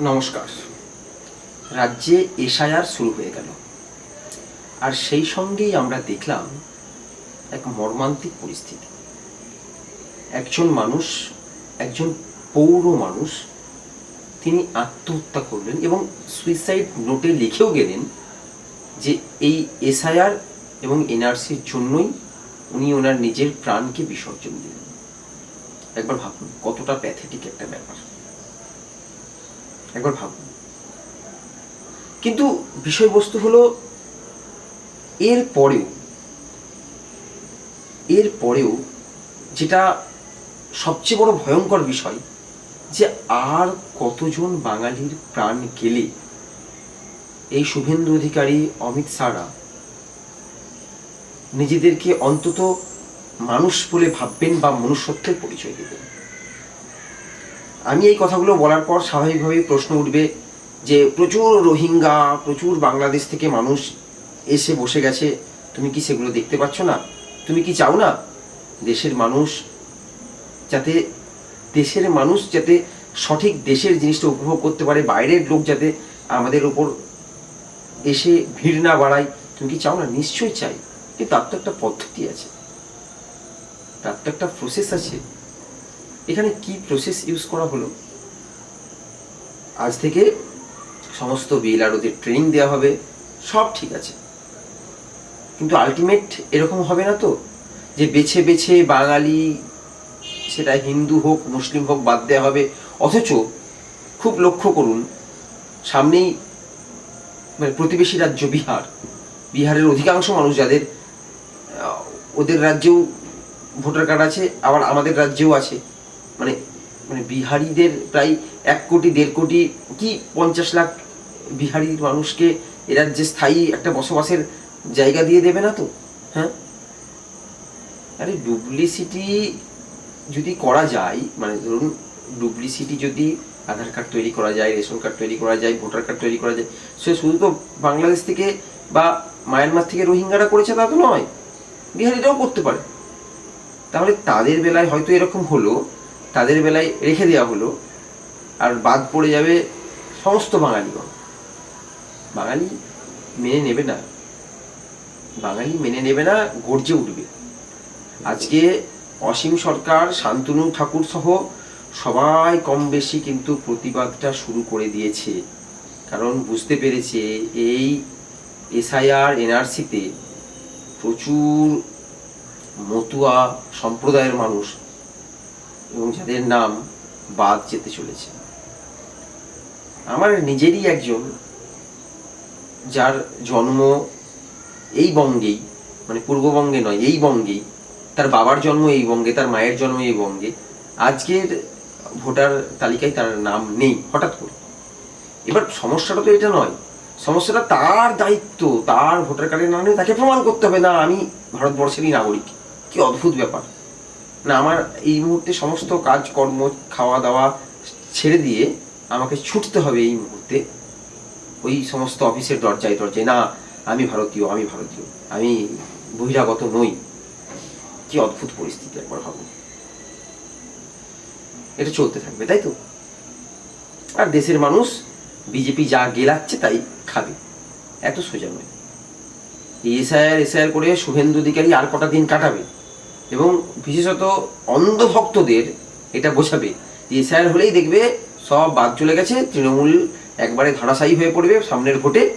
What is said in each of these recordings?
নমস্কার। রাজ্যে এসআইআর শুরু হয়ে গেল। আর সেই সঙ্গেই আমরা দেখলাম এক মর্মান্তিক পরিস্থিতি। একজন মানুষ, একজন পৌর মানুষ, তিনি আত্মহত্যা করলেন এবং সুইসাইড নোটে লিখেও গেলেন যে এই এসআইআর এবং এনআরসির জন্যই উনি ওনার নিজের প্রাণকে বিসর্জন দিলেন। একবার ভাবুন, কতটা প্যাথেটিক একটা ব্যাপার। একবার ভাবুন। কিন্তু বিষয়বস্তু হলো, এর পরেও এর পরেও যেটা সবচেয়ে বড় ভয়ঙ্কর বিষয়, যে আর কতজন বাঙালির প্রাণ গেলে এই শুভেন্দু অধিকারী অমিত শাহরা নিজেদেরকে অন্তত মানুষ বলে ভাববেন বা মনুষ্যত্বের পরিচয় দেবেন। আমি এই কথাগুলো বলার পর স্বাভাবিকভাবেই প্রশ্ন উঠবে যে প্রচুর রোহিঙ্গা, প্রচুর বাংলাদেশ থেকে মানুষ এসে বসে গেছে। তুমি কি সেগুলো দেখতে পাচ্ছ না? তুমি কি চাও না দেশের মানুষ যাতে, দেশের মানুষ যাতে সঠিক দেশের জিনিসটা উপভোগ করতে পারে, বাইরের লোক যাতে আমাদের ওপর এসে ভিড় না বাড়ায়? তুমি কি চাও না? নিশ্চয়ই চাই। কিন্তু তার তো একটা পদ্ধতি আছে। তার তো একটা প্রসেস আছে। এখানে কি প্রসেস ইউজ করা হলো? আজ থেকে সমস্ত বিএল বিএলআরওদের ট্রেনিং দেওয়া হবে, সব ঠিক আছে। কিন্তু আলটিমেট এরকম হবে না তো? যে বেছে বেছে বাঙালি, সেটা হিন্দু হোক, মুসলিম হোক বাদ দেওয়া হবে। অথচ খুব লক্ষ্য করুন, সামনেই মানে প্রতিবেশী রাজ্য বিহার। বিহারের অধিকাংশ মানুষ যাদের ওদের রাজ্যেও ভোটার কার্ড আছে, আবার আমাদের রাজ্যেও আছে। মানে বিহারিদের প্রায় এক কোটি, দেড় কোটি, কি পঞ্চাশ লাখ বিহারির মানুষকে এরা যে স্থায়ী একটা বসবাসের জায়গা দিয়ে দেবে না তো? হ্যাঁ? আরে ডুপ্লিসিটি যদি করা যায় মানে ধরুন ডুপ্লিসিটি যদি আধার কার্ড তৈরি করা যায়, রেশন কার্ড তৈরি করা যায়, ভোটার কার্ড তৈরি করা যায়, সে শুধু তো বাংলাদেশ থেকে বা মায়ানমার থেকে রোহিঙ্গারা করেছে তা তো নয়, বিহারিরাও করতে পারে। তাহলে তাদের বেলায় হয়তো এরকম হলো তাদের বেলায় রেখে দেওয়া হলো, আর বাদ পড়ে যাবে সমস্ত বাঙালিগণ। বাঙালি মেনে নেবে না। বাঙালি মেনে নেবে না, গর্জে উঠবে। আজকে অসীম সরকার, শান্তনু ঠাকুর সহ সবাই কম বেশি কিন্তু প্রতিবাদটা শুরু করে দিয়েছে। কারণ বুঝতে পেরেছে, এই এসআইআর, এনআরসিতে প্রচুর মতুয়া সম্প্রদায়ের মানুষ এবং যাদের নাম বাদ যেতে চলেছে। আমার নিজেরই একজন যার জন্ম এই বঙ্গেই মানে পূর্ববঙ্গে নয়, এই বঙ্গেই, তার বাবার জন্ম এই বঙ্গে, তার মায়ের জন্ম এই বঙ্গে, আজকের ভোটার তালিকায় তার নাম নেই, হঠাৎ করে। এবার সমস্যাটা তো এটা নয়, সমস্যাটা তার দায়িত্ব, তার ভোটার কার্ডের নাম নেই তাকে প্রমাণ করতে হবে, না আমি ভারতবর্ষেরই নাগরিক, কি অদ্ভুত ব্যাপার। না, আমার এই মুহূর্তে সমস্ত কাজকর্ম খাওয়া দাওয়া ছেড়ে দিয়ে আমাকে ছুটতে হবে এই মুহূর্তে। ওই সমস্ত অফিসের দরজায় দরজায়, না, আমি ভারতীয় আমি ভারতীয়, আমি বহিরাগত নই। কি অদ্ভুত পরিস্থিতি একবার ভাবুন এটা চলতে থাকবে, তাই তো? আর দেশের মানুষ, বিজেপি যা গেলাচ্ছে তাই খাবে। এত সোজা নয়। এসআইআর এসআইআর করে শুভেন্দু অধিকারী আর কটা দিন কাটাবে? এবং বিশেষত অন্ধভক্তদের এটা বোঝাবে যে এসআইআর হলেই দেখবে সব বাদ চলে গেছে, তৃণমূল একবারে ধারাশায়ী হয়ে পড়বে, সামনের ভোটে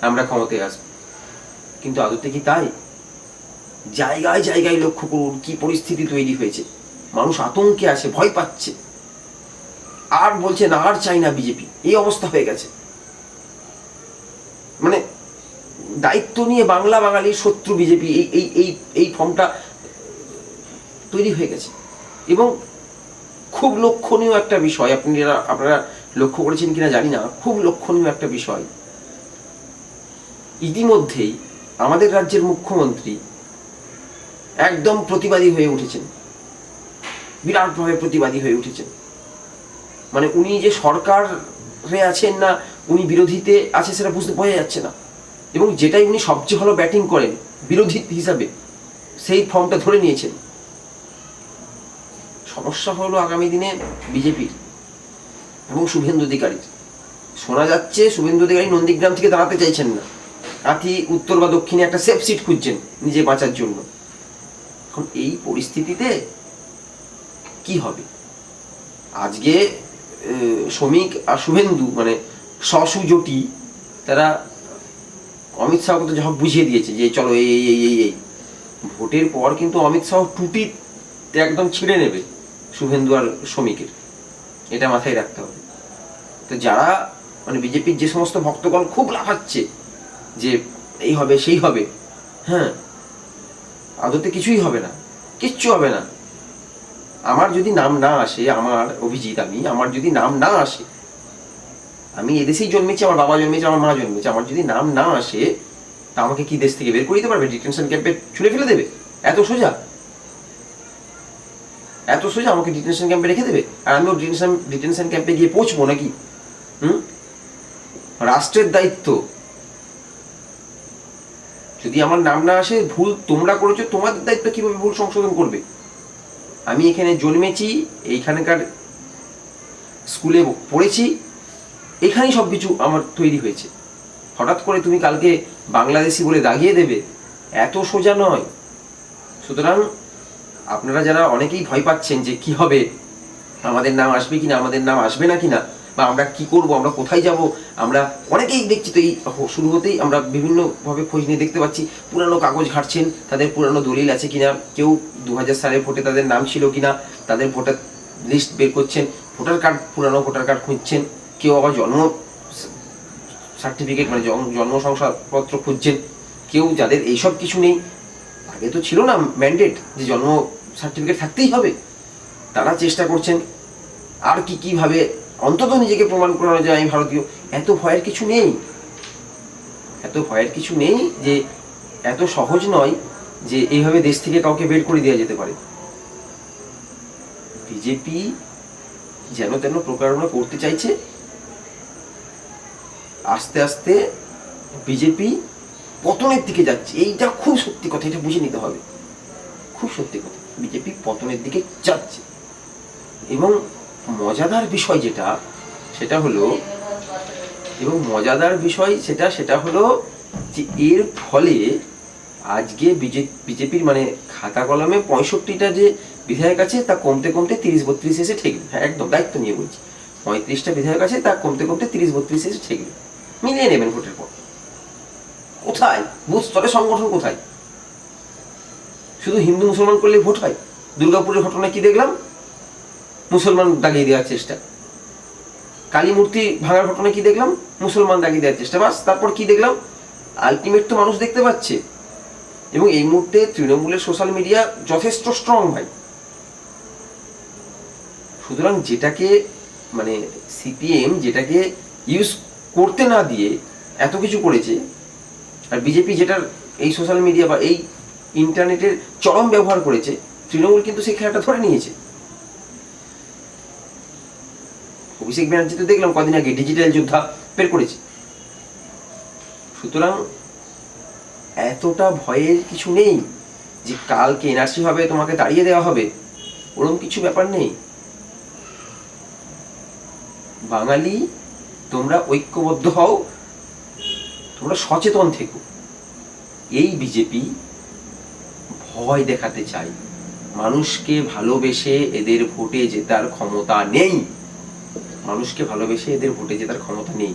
আমরা ক্ষমতায় আসব। কিন্তু আদতে কি তাই? জায়গায় জায়গায় লক্ষ্য করুন কি পরিস্থিতি তৈরি হয়েছে। মানুষ আতঙ্কে আছে, ভয় পাচ্ছে। আর বলছে না, আর চাই না বিজেপি। এই অবস্থা হয়ে গেছে। মানে দায়িত্ব নিয়ে বাংলা বাঙালির শত্রু বিজেপি এই এই এই ফর্মটা তৈরি হয়ে গেছে। এবং খুব লক্ষণীয় একটা বিষয়, আপনারা আপনারা লক্ষ্য করেছেন কিনা জানি না, খুব লক্ষণীয় একটা বিষয়। ইতিমধ্যেই আমাদের রাজ্যের মুখ্যমন্ত্রী একদম প্রতিবাদী হয়ে উঠেছেন। বিরাটভাবে প্রতিবাদী হয়ে উঠেছেন। মানে উনি যে সরকারে আছেন না, উনি বিরোধীতে আছে সেটা বুঝতে বোঝা যাচ্ছে না। এবং যেটাই উনি সবচেয়ে ভালো ব্যাটিং করেন, বিরোধী হিসাবে, সেই ফর্মটা ধরে নিয়েছেন। সমস্যা হলো আগামী দিনে বিজেপির এবং শুভেন্দু অধিকারীর শোনা যাচ্ছে শুভেন্দু অধিকারী নন্দীগ্রাম থেকে দাঁড়াতে চাইছেন না আতি উত্তর বা দক্ষিণে একটা সেফ সিট খুঁজছেন নিজে বাঁচার জন্য এখন এই পরিস্থিতিতে কি হবে আজকে শ্রমিক আর শুভেন্দু মানে সসু জোটি তারা অমিত শাহকে তো যখন বুঝিয়ে দিয়েছে যে চলো এই এই এই এই ভোটের পর কিন্তু অমিত শাহ টুটি একদম ছিঁড়ে নেবে শুভেন্দু আর শ্রমিকের এটা মাথায় রাখতে হবে। তো যারা মানে বিজেপির যে সমস্ত ভক্তগণ খুব লাফাচ্ছে যে এই হবে, সেই হবে হ্যাঁ আদতে কিছুই হবে না, কিচ্ছু হবে না। আমার যদি নাম না আসে, আমার অভিজিৎ, আমি, আমার যদি নাম না আসে, আমি এদেশেই জন্মেছি, আমার বাবা জন্মেছে, আমার মা জন্মেছে, আমার যদি নাম না আসে, তা আমাকে কি দেশ থেকে বের করে দিতে পারবে? ডিটেনশন ক্যাম্পে ছুড়ে ফেলে দেবে? এত সোজা? এত সোজা আমাকে ডিটেনশন ক্যাম্পে রেখে দেবে? আর আমিও ডিটেনশন ডিটেনশন ক্যাম্পে গিয়ে পৌঁছবো নাকি? হুম? রাষ্ট্রের দায়িত্ব। যদি আমার নাম না আসে, ভুল তোমরা করেছ, তোমাদের দায়িত্ব কীভাবে ভুল সংশোধন করবে? আমি এখানে জন্মেছি, এইখানকার স্কুলে পড়েছি, এখানেই সব কিছু আমার তৈরি হয়েছে। হঠাৎ করে তুমি কালকে বাংলাদেশি বলে দাগিয়ে দেবে। এত সোজা নয়। সুতরাং আপনারা যারা অনেকেই ভয় পাচ্ছেন যে কি হবে, আমাদের নাম আসবে কিনা, আমাদের নাম আসবে না কিনা, বা আমরা কি করব, আমরা কোথায় যাব, আমরা অনেকেই দেখছি তো এই শুরু হতেই আমরা বিভিন্নভাবে খোঁজ নিয়ে দেখতে পাচ্ছি, পুরানো কাগজ ঘাটছেন, তাদের পুরানো দলিল আছে কিনা, কেউ দু হাজার সালের ভোটে তাদের নাম ছিল কিনা, তাদের ভোটার লিস্ট বের করছেন, ভোটার কার্ড, পুরানো ভোটার কার্ড খুঁজছেন, কেউ আবার জন্ম সার্টিফিকেট মানে জন্ম শংসাপত্র খুঁজছেন, কেউ যাদের এইসব কিছু নেই আগে তো ছিল না ম্যান্ডেট যে জন্ম সার্টিফিকেট থাকতেই হবে। তারা চেষ্টা করছেন আর কি কীভাবে অন্তত নিজেকে প্রমাণ করানো যায় আমি ভারতীয়। এত ভয়ের কিছু নেই। এত ভয়ের কিছু নেই যে, এত সহজ নয় যে এইভাবে দেশ থেকে কাউকে বের করে দেওয়া যেতে পারে। বিজেপি যেন তেন প্রকারণা করতে চাইছে, আস্তে আস্তে বিজেপি পতনের দিকে যাচ্ছে, এইটা খুব সত্যি কথা, এটা বুঝে নিতে হবে। খুব সত্যি কথা, বিজেপি পতনের দিকে যাচ্ছে। এবং মজাদার বিষয় যেটা, সেটা হলো, এবং মজাদার বিষয় সেটা সেটা হলো যে এর ফলে আজকে বিজেপির মানে খাতা কলমে পঁয়ষট্টিটা যে বিধায়ক আছে, তা কমতে কমতে তিরিশ বত্রিশ এসে ঠেকবে। হ্যাঁ একদম দায়িত্ব নিয়ে বলছি। পঁয়ত্রিশটা বিধায়ক আছে, তা কমতে কমতে তিরিশ বত্রিশ এসে ঠেকবে। মিলিয়ে নেবেন ভোটের পর। কোথায়? বুথ স্তরে সংগঠন কোথায়? শুধু হিন্দু মুসলমান করলে ভোট হয়? দুর্গাপুরের ঘটনা কি দেখলাম? মুসলমান দাগিয়ে দেওয়ার চেষ্টা। কালী মূর্তি ভাঙার ঘটনা কি দেখলাম? মুসলমান দাগিয়ে দেওয়ার চেষ্টা। বাস, তারপর কি দেখলাম? আলটিমেট তো মানুষ দেখতে পাচ্ছে। এবং এই মুহূর্তে তৃণমূলের সোশ্যাল মিডিয়া যথেষ্ট স্ট্রং ভাই। সুতরাং যেটাকে মানে সিপিএম যেটাকে ইউজ করতে না দিয়ে এত কিছু করেছে আর বিজেপি যেটার এই সোশ্যাল মিডিয়া বা এই ইন্টারনেটের চরম ব্যবহার করেছে, তৃণমূল কিন্তু সেই খেলাটা ধরে নিয়েছে। অভিষেক ব্যানার্জি তো দেখলাম কদিন আগে ডিজিটাল যোদ্ধা বের করেছে। সুতরাং এতটা ভয়ের কিছু নেই যে কালকে এনআরসি হবে, তোমাকে তাড়িয়ে দেওয়া হবে ওরকম কিছু ব্যাপার নেই। বাঙালি, তোমরা ঐক্যবদ্ধ হও তোমরা সচেতন থেকো। এই বিজেপি ভয় দেখাতে চাই মানুষকে ভালোবেসে এদের ভোটে জেতার ক্ষমতা নেই। মানুষকে ভালোবেসে এদের ভোটে জেতার ক্ষমতা নেই।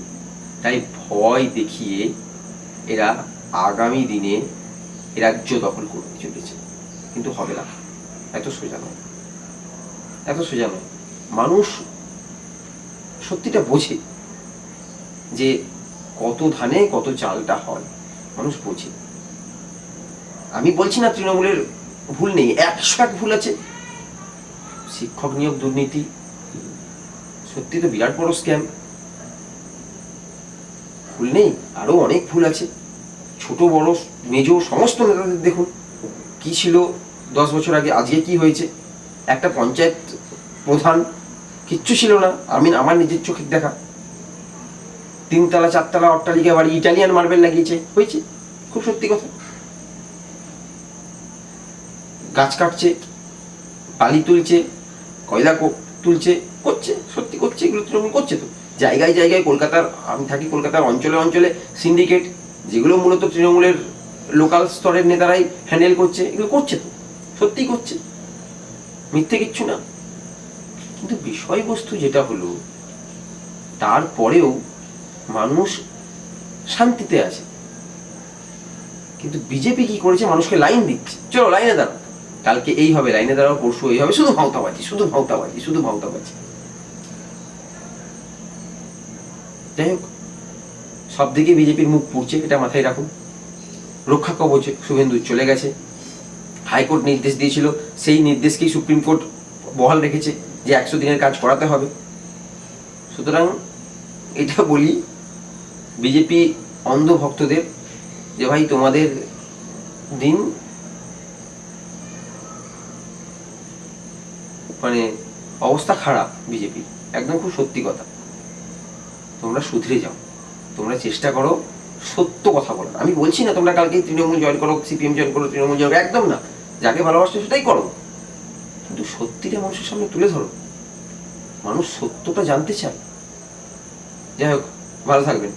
তাই ভয় দেখিয়ে এরা আগামী দিনে রাজ্য দখল করতে চলেছে। কিন্তু হবে না। এত সোজা নয়। এত সোজা নয়। মানুষ সত্যিটা বোঝে যে কত ধানে কত চালটা হয়? মানুষ বোঝে আমি বলছি না তৃণমূলের ভুল নেই, একশো এক ভুল আছে। শিক্ষক নিয়োগ দুর্নীতি, সত্যি তো বিরাট বড় স্ক্যাম ভুল নেই, আরও অনেক ভুল আছে। ছোট, বড়, মেজ, সমস্ত নেতাদের দেখুন, কি ছিল দশ বছর আগে, আজকে কি হয়েছে। একটা পঞ্চায়েত প্রধান, কিচ্ছু ছিল না। আমি আমার নিজের চোখে দেখা। তিনতলা, চারতলা, অট্টালিকা বাড়ি, ইটালিয়ান মার্বেল লাগিয়েছে। হয়েছে? খুব সত্যি কথা। গাছ কাটছে, বালি তুলছে, কয়লা তুলছে, করছে, সত্যি করছে এগুলো তৃণমূল করছে তো। জায়গায় জায়গায় কলকাতার, আমি থাকি কলকাতার অঞ্চলে অঞ্চলে সিন্ডিকেট যেগুলো মূলত তৃণমূলের লোকাল স্তরের নেতারাই হ্যান্ডেল করছে, এগুলো করছে তো। সত্যিই করছে। মিথ্যে কিচ্ছু না। কিন্তু বিষয়বস্তু যেটা হলো, তারপরেও মানুষ শান্তিতে আছে। কিন্তু বিজেপি কি করেছে? মানুষকে লাইন দিচ্ছে। চলো লাইনে দাঁড়াও। কালকে এই হবে, লাইনে দাঁড়াও, পরশু এই হবে। শুধু ভাওতাবাজি শুধু ভাওতাবাজি শুধু ভাওতাবাজি। যাই হোক, সব দিকে বিজেপির মুখ পুড়ছে, এটা মাথায় রাখুন। রক্ষা কবচে শুভেন্দু চলে গেছে। হাইকোর্ট নির্দেশ দিয়েছিল। সেই নির্দেশকেই সুপ্রিম কোর্ট বহাল রেখেছে যে একশো দিনের কাজ করাতে হবে। সুতরাং এটা বলি বিজেপি অন্ধ ভক্তদের যে ভাই তোমাদের দিন মানে অবস্থা খারাপ বিজেপি, একদম খুব সত্যি কথা। তোমরা শুধরে যাও, তোমরা চেষ্টা করো সত্য কথা বলার। আমি বলছি না তোমরা কালকে তৃণমূল জয়েন করো, সিপিএম জয়েন করো, তৃণমূল জয়েন করো, একদম না। যাকে ভালোবাসছো সেটাই করো। কিন্তু সত্যিটা মানুষের সামনে তুলে ধরো। মানুষ সত্যটা জানতে চায়। যাই হোক, ভালো থাকবেন।